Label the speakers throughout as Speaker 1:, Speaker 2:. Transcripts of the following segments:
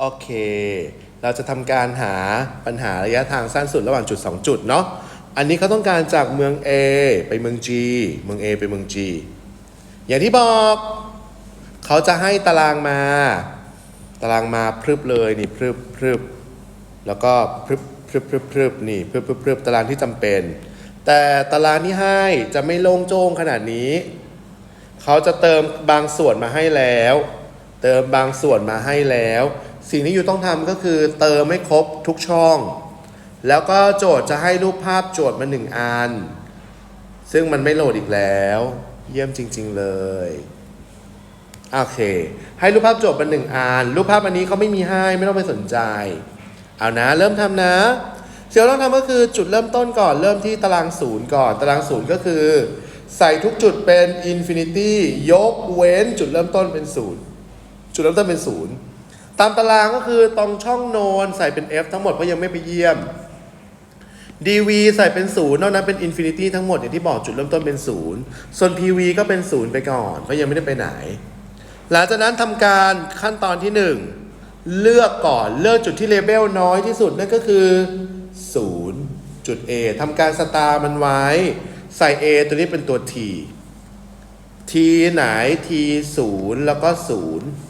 Speaker 1: โอเค เราจะทำการหาปัญหาระยะทางสั้นสุดระหว่างจุด 2 จุดเนาะ อันนี้เขาต้องการจากเมือง A ไปเมือง G เมือง A ไปเมือง G อย่างที่บอกเขาจะให้ตารางมา ตารางมาพรึบเลยนี่พรึบพรึบแล้วก็พรึบพรึบพรึบพรึบนี่พรึบพรึบพรึบตารางที่จำเป็น แต่ตารางที่ให้จะไม่โล่งโจ้งขนาดนี้ เขาจะเติมบางส่วนมาให้แล้ว เติมบางส่วนมาให้แล้ว สิ่งที่อยู่ต้องทำก็คือเติมไม่ครบทุกช่อง แล้วก็โจทย์จะให้รูปภาพโจทย์มาหนึ่งอัน ซึ่งมันไม่โหลดอีกแล้ว เยี่ยมจริง ๆ เลย โอเค ให้รูปภาพโจทย์มาหนึ่งอัน รูปภาพอันนี้เขาไม่มีให้ไม่ต้องไปสนใจ เอานะ เริ่มทำนะสิ่งที่เราต้องทำก็คือจุดเริ่มต้นก่อนเริ่มที่ตารางศูนย์ก่อน ตารางศูนย์ก็คือ ใส่ทุกจุดเป็นอินฟินิตี้ยกเว้นจุดเริ่มต้นเป็นศูนย์จุดเริ่มต้นเป็นศูนย์ ตามตารางก็คือตรงช่องโนนใส่เป็น F ทั้งหมดเพราะยังไม่ไปเยี่ยม dv ใส่เป็นศูนย์นอกนั้นเป็นอินฟินิตี้ทั้งหมดอย่างที่บอกจุดเริ่มต้นเป็นศูนย์ส่วน pv ก็เป็นศูนย์ไปก่อนเพราะยังไม่ได้ไปไหน หลังจากนั้นทำการขั้นตอนที่ 1 เลือกก่อนเลือกจุดที่เลเบลน้อยที่สุดนั่นก็คือ0จุด A ทำการสตาร์มันไว้ ใส่ A ตัวนี้เป็นตัว T T ไหน T 0แล้วก็0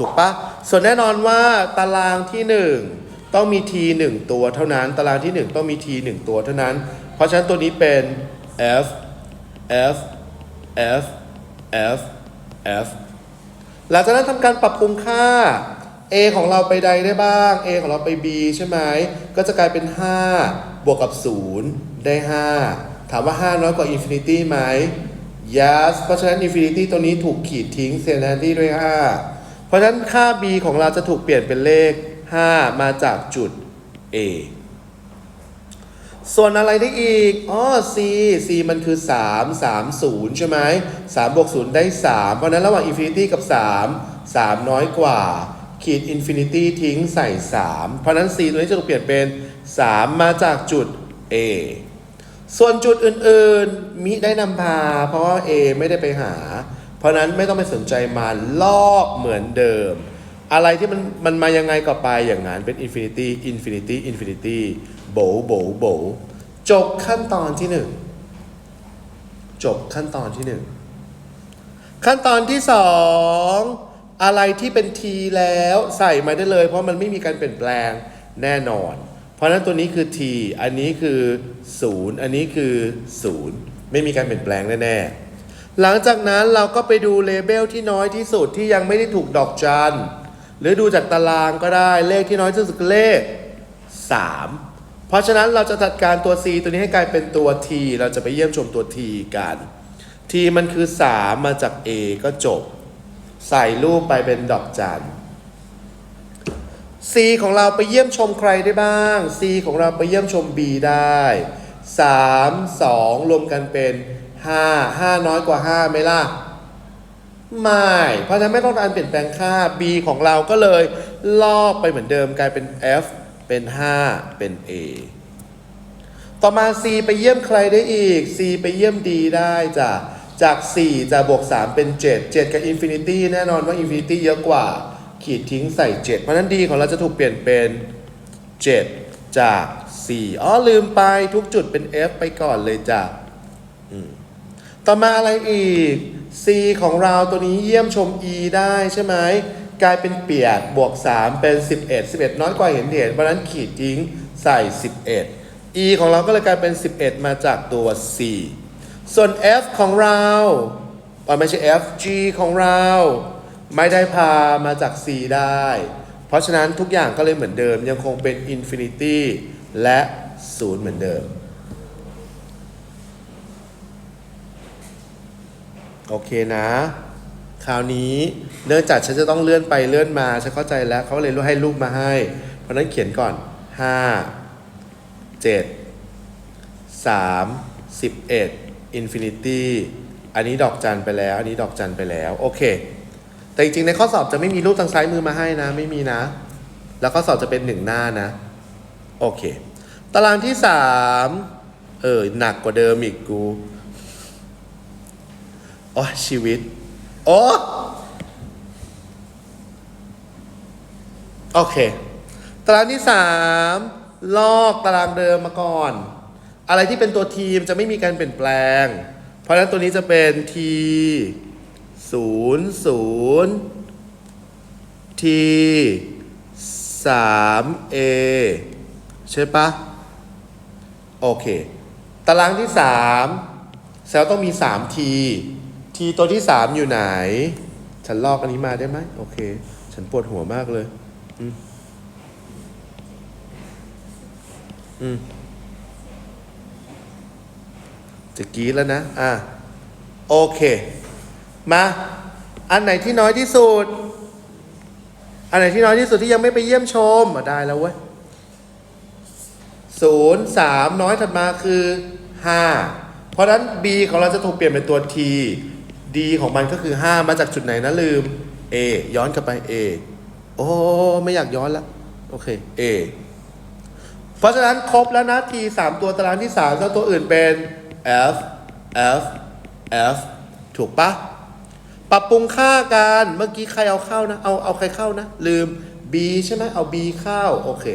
Speaker 1: ถูกปะส่วนแน่นอนว่าตารางที่ 1 ต้องมี T 1 ตัวเท่านั้น ตารางที่ 1 ต้องมี T 1 ตัวเท่านั้น เพราะฉะนั้นตัวนี้เป็น F F F F F หลังจากนั้นทำการปรับปรุงค่า a ของเราไปใดได้บ้าง a ของเราไป b ใช่ไหม ก็จะกลายเป็น 5 บวกกับ 0 ได้ 5 ถามว่า 5 น้อยกว่า infinity ไหม yes เพราะฉะนั้น infinity ตัวนี้ถูกขีดทิ้ง sanity ด้วย 5 เพราะฉะนั้นค่า b ของเราจะถูกเปลี่ยนเป็นเลข 5 มาจากจุด a ส่วนอะไรได้อีก อ๋อ c c มันคือ 3 3 0 ใช่ไหม3บวก0ได้ 3 เพราะนั้นระหว่าง infinity กับ 3 3 น้อยกว่า ขีด infinity ทิ้งใส่ 3 เพราะฉะนั้น c ตัวนี้จะถูกเปลี่ยนเป็น 3 มาจากจุด a ส่วนจุดอื่นๆ มิได้นำพา เพราะว่า a ไม่ได้ไปหา เพราะนั้นไม่ต้องไปสนใจมันลอกเหมือนเดิม อะไรที่มันมันมายังไงก็ไปอย่างนั้นเป็น infinity infinity infinity โบโบโบจบขั้นตอนที่หนึ่งจบขั้นตอนที่หนึ่งขั้นตอนที่สองอะไรที่เป็น t แล้วใส่มาได้เลย เพราะมันไม่มีการเปลี่ยนแปลงแน่นอน เพราะฉะนั้นตัวนี้คือ t อันนี้คือ 0 อันนี้คือ 0 ไม่มีการเปลี่ยนแปลงแน่ๆ หลังจากนั้นเราก็ไปดูเลเบลที่น้อยที่สุดที่ยังไม่ได้ถูกดอกจัน หรือดูจากตารางก็ได้เลขที่น้อยที่สุดคือเลข 3 เพราะฉะนั้นเราจะจัดการตัว c ตัวนี้ให้กลายเป็นตัว t เราจะไปเยี่ยมชมตัว t กัน t มันคือ 3 มาจาก a ก็จบ ใส่รูปไปเป็นดอกจัน c ของเราไปเยี่ยมชมใครได้บ้าง c ของเราไปเยี่ยมชม b ได้ 3 2 รวมกันเป็น 5 5น้อยกว่า5ไหมล่ะ ไม่ เพราะฉะนั้นไม่ต้องการเปลี่ยนแปลงค่า b ของเราก็เลยลอกไปเหมือนเดิมกลายเป็น f เป็น 5 เป็น a ต่อมา c ไปเยี่ยมใครได้อีก c ไปเยี่ยม d ได้จ้ะจาก 4 จะบวก 3 เป็น 7 7 กับ infinity แน่นอนว่า infinity เยอะกว่า ขีดทิ้งใส่ 7 เพราะนั้น d ของเราจะถูกเปลี่ยนเป็น 7 จาก 4 อ๋อลืมไปทุกจุดเป็น f ไปก่อนเลยจ้ะ ต่อมาอะไรอีก c ของเราตัวนี้เยี่ยมชม e ได้ใช่ไหมกลายเป็นเปียกบวก 3 เป็น 11 11 น้อยกว่าเห็นเห็นเพราะฉะนั้นขีดทิ้งใส่ 11 e ของเราก็เลยกลายเป็น 11 มาจากตัว c ส่วน f ของเราอ่าไม่ใช่ f g ของเรา ไม่ได้พามาจาก c ได้ เพราะฉะนั้นทุกอย่างก็เลยเหมือนเดิมยังคงเป็น infinity และ 0 เหมือนเดิม โอเคนะ คราวนี้เนื่องจากฉันจะต้องเลื่อนไปเลื่อนมา ฉันเข้าใจแล้วเขาเลยให้รูปมาให้ เพราะฉะนั้นเขียนก่อน 5 7 3 11 infinity อันนี้ดอกจันไปแล้ว อันนี้ดอกจันไปแล้ว โอเค แต่จริงๆ ในข้อสอบจะไม่มีรูปทางซ้ายมือมาให้นะ ไม่มีนะ แล้วข้อสอบจะเป็นหนึ่งหน้านะ โอเค ตารางที่ 3 เออ หนักกว่าเดิมอีกกู โอ้ชีวิต โอ้โอเค ตารางที่3ลอกตารางเดิมมาก่อน อะไรที่เป็นตัวทีมจะไม่มีการเปลี่ยนแปลง เพราะฉะนั้นตัวนี้จะเป็น t 0 0 t 3 a ใช่ปะโอเค ตารางที่3แซลต้องมี3 t t ตัวที่3อยู่ไหน ฉันลอกอันนี้มาได้ไหมโอเค ฉันปวดหัวมากเลย อืมอืมจะกีดแล้วนะ อะ โอเค มา อันไหนที่น้อยที่สุด อันไหนที่น้อยที่สุดที่ยังไม่ไปเยี่ยมชมมาได้แล้วเว้ยศูนย์สามน้อยถัดมาคือห้าเพราะฉะนั้น b ของเราจะถูกเปลี่ยนเป็นตัว t d ของมันก็คือ 5 มาจากจุดไหนนะลืม a ย้อนกลับไป a โอ้ไม่อยากย้อนละโอเค a เพราะฉะนั้นครบแล้วนะ t 3ตัวตารางที่ 3 แล้วตัวอื่นเป็น f f f ถูกปะปรับปรุงค่ากันเมื่อกี้ใครเอาเข้านะ เอาเอาใครเข้านะ ลืม b ใช่ไหมเอา b เข้าโอเค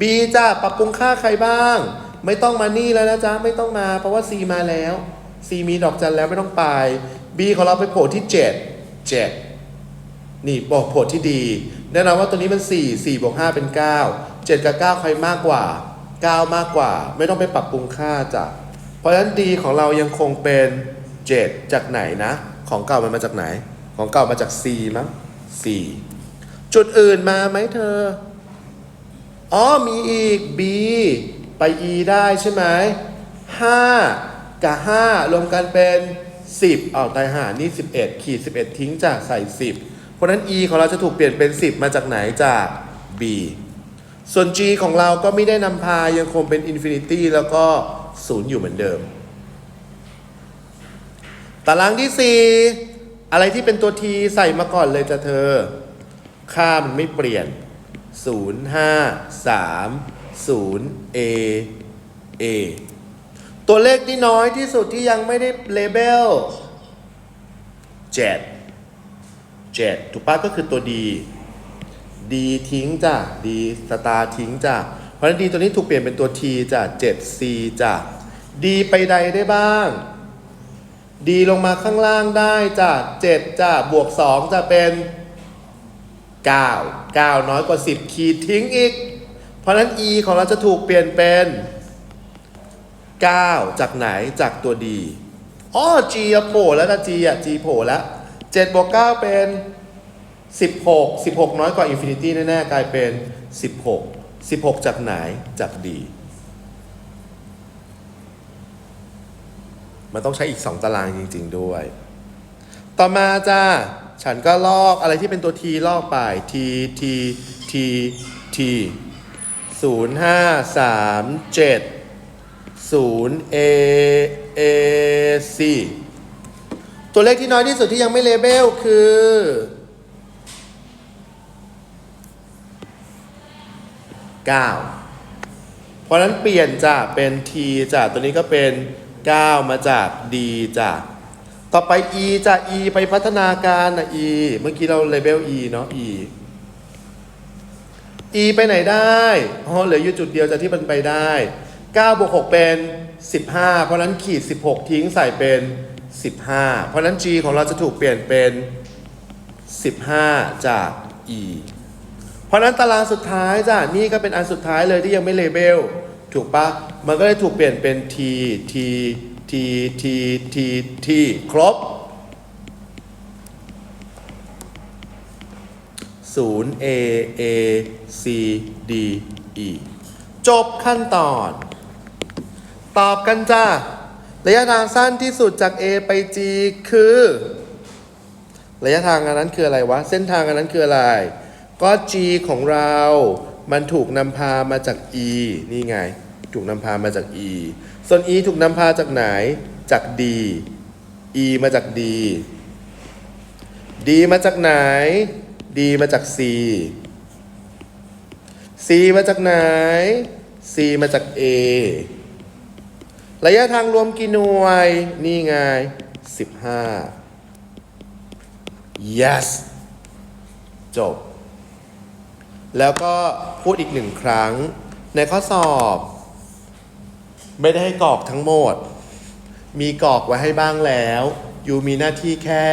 Speaker 1: b จ้าปรับปรุงค่าใครบ้าง ไม่ต้องมานี่แล้วนะจ๊ะไม่ต้องมา เพราะว่า c มาแล้ว c มีดอกจันแล้วไม่ต้องไป b ของเราไปโผล่ที่ 7 7 นี่บอกโผล่ที่ดีแน่นอนว่าตัวนี้มัน4 4บวก5เป็น 9 7 กับ 9 ใครมากกว่า 9 มากกว่า ไม่ต้องไปปรับปรุงค่าจ้ะเพราะฉะนั้น d ของเรายังคงเป็น 7 จากไหนนะ ของเก่ามันมาจากไหน ของเก่ามาจาก c มั้ง c จุดอื่นมาไหมเธอ อ๋อ มีอีก b ไป e ได้ใช่ไหม5กับ 5 รวมกันเป็น 10เอาตายหานี่ 11 ขีด 11 ทิ้งจากใส่ 10 เพราะนั้น e ของเราจะถูกเปลี่ยนเป็น 10 มาจากไหนจาก b ส่วน g ของเราก็ไม่ได้นำพายังคงเป็น infinity แล้วก็ 0 อยู่เหมือนเดิม ตารางที่ 4 อะไรที่เป็นตัว t ใส่มาก่อนเลยจะเธอ ค่ามันไม่เปลี่ยน 0 5 3 0 a a ตัวเลขที่น้อยที่สุดที่ยังไม่ได้เลเบล7 7ถูกปะก็คือตัว d d ทิ้งจ้ะ d สตาร์ทิ้งจ้ะเพราะฉะนั้น d ตัวนี้ถูกเปลี่ยนเป็นตัว t จ้ะ 7c จ้ะ d ไปใดได้บ้าง d ลงมาข้างล่างได้จ้ะ7จ้ะบวก 2จะเป็น 9 9 น้อยกว่า 10 ขีดทิ้งอีก เพราะฉะนั้น e ของเราจะถูกเปลี่ยนเป็น 9 จากไหนจากตัว d อ๋อ g อะโผล่แล้วนะ g อะ g โผล่แล้ว7บวก9เป็น 16 16 น้อยกว่า infinity แน่ๆกลายเป็น 16 16 จากไหนจาก d มันต้องใช้อีก 2 ตารางจริง ๆ ด้วย ต่อมาจ้า ฉันก็ลอกอะไรที่เป็นตัว t ลอกไป t t t t 0 5 3 7 0 a a c ตัวเลขที่น้อยที่สุดที่ยังไม่เลเบลคือ9เพราะฉะนั้นเปลี่ยนจากเป็น t จากตัวนี้ก็เป็น 9 มาจาก d จากต่อไป e จาก e ไปพัฒนาการนะ e เมื่อกี้เราเลเบล e เนาะ e e ไปไหนได้ อ๋อ เหลืออยู่จุดเดียวจากที่มันไปได้ 9บวก6เป็น 15 เพราะนั้นขีด 16 ทิ้งใส่เป็น 15 เพราะนั้น g ของเราจะถูกเปลี่ยนเป็น 15 จาก e เพราะฉะนั้นตารางสุดท้ายจ้ะนี่ก็เป็นอันสุดท้ายเลยที่ยังไม่เลเบลถูกปะมันก็เลยถูกเปลี่ยนเป็น t t t t t t ครบ 0 a a c d e จบขั้นตอน ตอบกันจ้าระยะทางสั้นที่สุดจาก A ไป G คือ ระยะทางอันนั้นคืออะไรวะ เส้นทางอันนั้นคืออะไร ก็ G ของเรา มันถูกนำพามาจาก E นี่ไง ถูกนำพามาจาก E ส่วน E ถูกนำพาจากไหน จาก D E มาจาก D D มาจากไหน D มาจาก C C มาจากไหน C มาจาก A ระยะทางรวมกี่หน่วย นี่ไง 15 yes จบ แล้วก็พูดอีกหนึ่งครั้ง ในข้อสอบ ไม่ได้ให้กรอกทั้งหมด มีกรอกไว้ให้บ้างแล้วยูมีหน้าที่แค่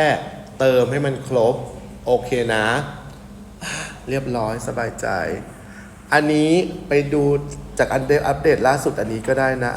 Speaker 1: เติมให้มันครบ โอเคนะ เรียบร้อยสบายใจ อันนี้ไปดูจากอันเดอัปเดตล่าสุดอันนี้ก็ได้นะ